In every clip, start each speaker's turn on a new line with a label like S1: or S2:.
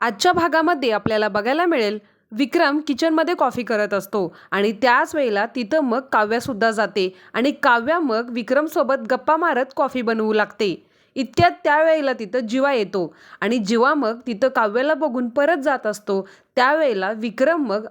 S1: आजच्या भागामध्ये आपल्याला बघायला मिळेल विक्रम किचनमध्ये कॉफी करत असतो आणि त्याच वेळेला तिथं मग काव्यासुद्धा जाते आणि काव्या मग विक्रमसोबत गप्पा मारत कॉफी बनवू लागते. इतक्यात त्यावेळेला तिथं जिवा येतो आणि जिवा मग तिथं काव्याला बघून परत जात असतो. त्यावेळेला विक्रम मग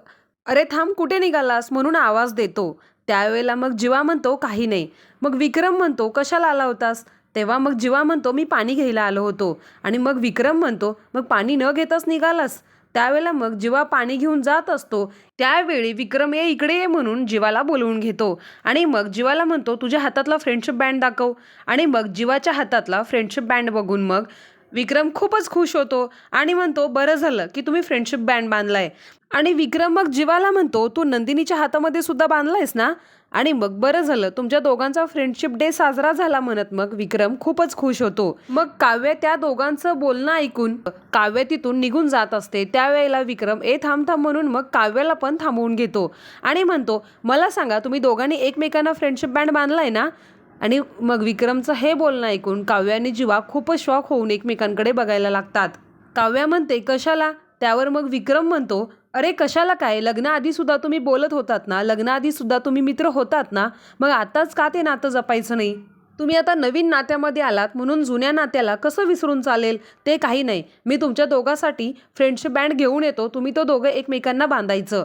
S1: अरे थांब कुठे निघालास? म्हणून आवाज देतो. त्यावेळेला मग जिवा म्हणतो काही नाही. मग विक्रम म्हणतो कशाला आला होतास? तेव्हा मग जीवा म्हणतो मी पाणी घ्यायला आलो होतो. आणि मग विक्रम म्हणतो मग पाणी न घेताच निघालास. त्यावेळेला मग जीवा पाणी घेऊन जात असतो. त्यावेळी विक्रम ये इकडे ये म्हणून जीवाला बोलवून घेतो. आणि मग जीवाला म्हणतो तुझ्या हातातला फ्रेंडशिप बँड दाखव. आणि मग जीवाच्या हातातला फ्रेंडशिप बँड बघून मग विक्रम खूपच खुश होतो आणि म्हणतो बरं झालं की तुम्ही फ्रेंडशिप बँड बांधलाय. आणि विक्रम मग जीवाला म्हणतो तू नंदिनीच्या हातामध्ये सुद्धा बांधलायस ना? आणि मग बरं झालं तुमच्या दोघांचा फ्रेंडशिप डे साजरा झाला म्हणत मग विक्रम खूपच खुश होतो. मग काव्य त्या दोघांचं बोलणं ऐकून काव्य तिथून निघून जात असते. त्यावेळेला विक्रम ए थांब थांब म्हणून मग काव्याला पण थांबवून घेतो आणि म्हणतो मला सांगा तुम्ही दोघांनी एकमेकांना फ्रेंडशिप बँड बांधलाय ना? आणि मग विक्रमचं हे बोलणं ऐकून काव्याने आणि जीवा खूपच शॉक होऊन एकमेकांकडे बघायला लागतात. काव्या म्हणते कशाला? त्यावर मग विक्रम म्हणतो अरे कशाला काय? लग्नाआधी सुद्धा तुम्ही बोलत होतात ना? लग्नाआधी सुद्धा तुम्ही मित्र होतात ना? मग आताच का ते नातं जपायचं नाही? तुम्ही आता नवीन नात्यामध्ये आलात म्हणून जुन्या नात्याला कसं विसरून चालेल? ते काही नाही. मी तुमच्या दोघांसाठी फ्रेंडशिप बँड घेऊन येतो. तुम्ही तो दोघं एकमेकांना बांधायचं.